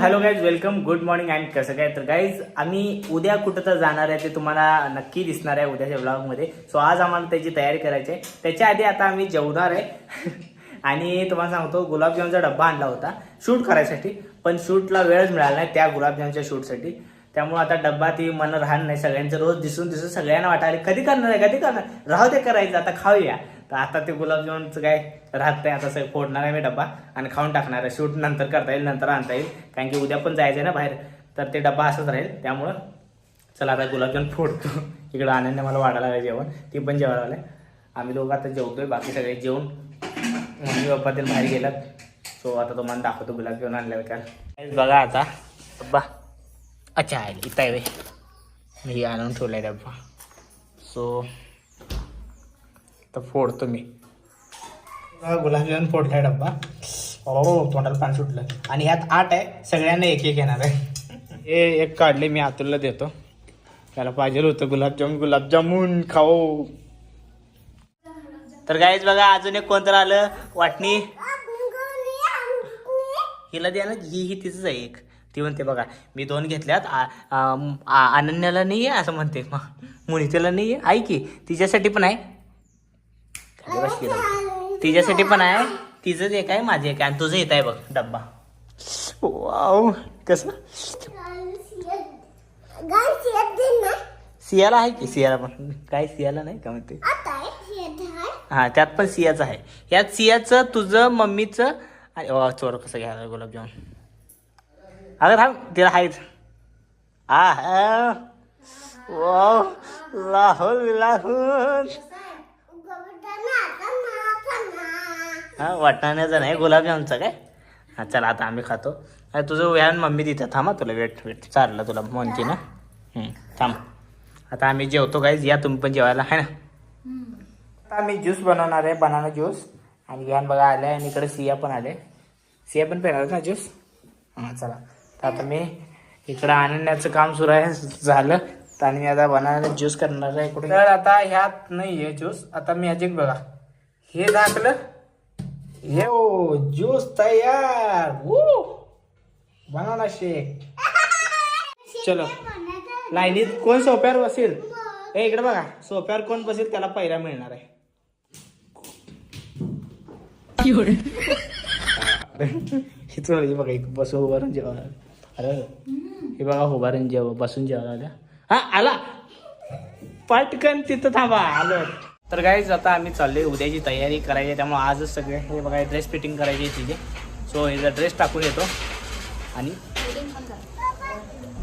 Hello guys welcome good morning and कसं काय? तर गाईज आम्ही उद्या कुठं तर जाणार आहे ते तुम्हाला नक्की दिसणार आहे उद्याच्या ब्लॉगमध्ये सो आज आम्हाला त्याची तयारी करायची आहे. त्याच्या आधी आता आम्ही जेवणार आहे. आणि तुम्हाला सांगतो गुलाबजामचा डब्बा आणला होता शूट करायसाठी पण शूटला वेळच मिळाला नाही त्या गुलाबजामच्या शूटसाठी. त्यामुळे आता डब्बा ती मन राहणार नाही. सगळ्यांचं रोज दिसून दिसून सगळ्यांना वाटायला कधी करणार आहे? कधी करणार राहू दे करायचं आता खाऊया. तर आता ते गुलाबजामुनचं काय राहत नाही आता सगळं फोडणार आहे मी डब्बा आणि खाऊन टाकणार आहे. शूट नंतर करता येईल नंतर आणता येईल. कारण की उद्या पण जायचं आहे ना बाहेर. तर ते डब्बा असंच राहील. त्यामुळं चला आता गुलाबजाम फोडतो. इकडं आनंद मला वाढायला लागलं जेवण. ती पण जेवायला लागले आम्ही दोघं आता जेवतोय. बाकी सगळे जेवून मम्मी पप्पा ते बाहेर गेलात सो आता तुम्हाला दाखवतो गुलाबजामुन आणल्यावर काय. बघा आता. डब्बा. अच्छा आहे इथं आहे व्हय. मी आणून ठेवलाय डब्बा. सो तर फोडतो मी. गुलाबजामुन फोडलाय डब्बा. हो तोंडाला पाणी सुटलं. आणि ह्यात आठ आहे. सगळ्यांना एक एक येणार आहे. हे एक काढले मी आतुलला देतो. त्याला पाहिजे होतं गुलाबजामुन. गुलाबजामुन खाओ. तर गाईज बघा अजून एक कोणतं आलं? वाटणी. हिला द्या ना. ही ही तिचंच आहे एक. ती म्हणते बघा मी दोन घेतल्यात. अनन्याला नाही आहे असं म्हणते. मग मुनितेला नाही आहे की तिच्यासाठी पण आहे. तिच्यासाठी पण आहे. तिचंच एक आहे माझं एक आहे. आणि तुझं येत आहे बघ डब्बा. वाव. कसं? सियाला आहे की? सियाला पण. काय सियाला नाही का म्हणते हा त्यात पण सियाचं आहे. यात सियाचं तुझं मम्मीचं आणि चोर कसं घ्यायला गुलाबजामुन? अगं थांब तिला आहेच आ वाव. लाहोल लाहोल. हा वाटाण्याचा नाही गुलाबजामचा काय? हा चला आता आम्ही खातो. अरे तुझं व्यान मम्मी तिथं. थांबा तुला वेट वेट चाललं तुला म्हणते ना. थांब. आता आम्ही जेवतो काय या तुम्ही पण जेवायला आहे ना? आता आम्ही ज्यूस बनवणार आहे बनाना ज्यूस आणि व्यान बघा आले आणि इकडे सिया पण आले. सिया पण पिणार ना ज्यूस हां चला. तर आता मी इकडं आणण्याचं काम सुरू आहे झालं. तर आणि मी आता बनाना ज्यूस करणार आहे कुठे? तर आता ह्यात नाही आहे ज्यूस आता मी ह्याची बघा. हे दाखलं हे ओ ज्यूस तयार बनाना शेक चलो. लाईनीत कोण सोप्यावर बसेल? ए इकडे बघा. सोप्यावर कोण बसेल त्याला पहिला मिळणार आहे. हे चल हे बघा एक बसून उभारून जेवा अरे हे बघा उभारून जेव बसून जेवायला आल्या. हा आला. पटकन तिथं थांबा. आलो. तर काहीच आता आम्ही चाललोय उद्याची तयारी करायची आहे त्यामुळे आजच सगळे हे बघा ड्रेस फिटिंग करायची आहे तिथे सो याचा ड्रेस टाकून येतो. आणि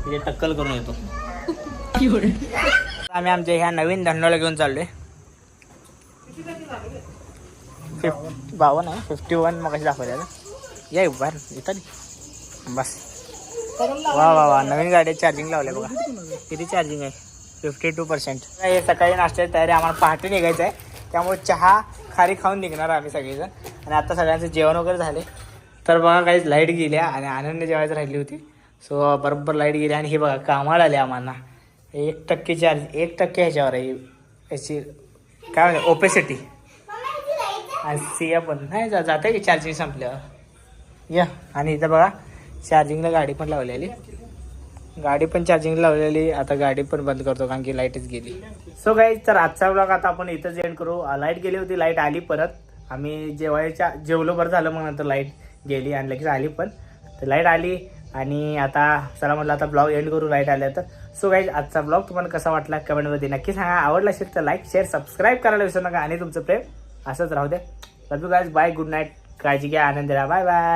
तिथे टक्कल करून येतो. आम्ही आमच्या ह्या नवीन धंद्याला घेऊन चाललोय. फिफ्टी बावन्न आहे फिफ्टी वन मग कशी दाखवल्या या बाहेर इथं बस. वा वा वा नवीन गाडी चार्जिंग लावल्या बघा. किती चार्जिंग आहे? फिफ्टी टू पर्सेंट हे सकाळी नाश्त्याची तयारी आम्हाला पहाटे निघायचं आहे त्यामुळे चहा खारी खाऊन निघणार आम्ही सगळेजण. आणि आता सगळ्यांचं जेवण वगैरे झाले. तर बघा काहीच लाइट गेल्या आणि आनंद जेवायचं राहिली होती. सो बरोबर लाइट गेली आणि हे बघा कामाला आले आम्हाला. एक टक्के चार्ज एक टक्के ह्याच्यावर आहे. याची काय म्हणते ओपेसिटी आणि सिया पण. नाही जा जाते की चार्जिंग संपल्यावर. या आणि इथं बघा चार्जिंगला गाडी पण लावलेली. गाडी पण चार्जिंग लावलेली आता गाडी पण बंद करतो कारण की लाईटच गेली. सो काही तर आजचा ब्लॉग आता आपण इथंच एंड करू. लाइट गेली होती लाइट आली परत. आम्ही जेवायच्या जेवलो बरं झालं मग नंतर लाइट गेली आणि लगेच आली पण. तर लाइट आली आणि आता चला म्हटलं आता ब्लॉग एंड करू लाइट आल्या तर. सो काही आजचा ब्लॉग तुम्हाला कसा वाटला कमेंटमध्ये नक्की सांगा. आवडला असेल तर लाईक शेअर सबस्क्राईब करायला विसरू नका. आणि तुमचं प्रेम असंच राहू द्या. Love guys bye good night काळजी घ्या. आनंद राहा बाय बाय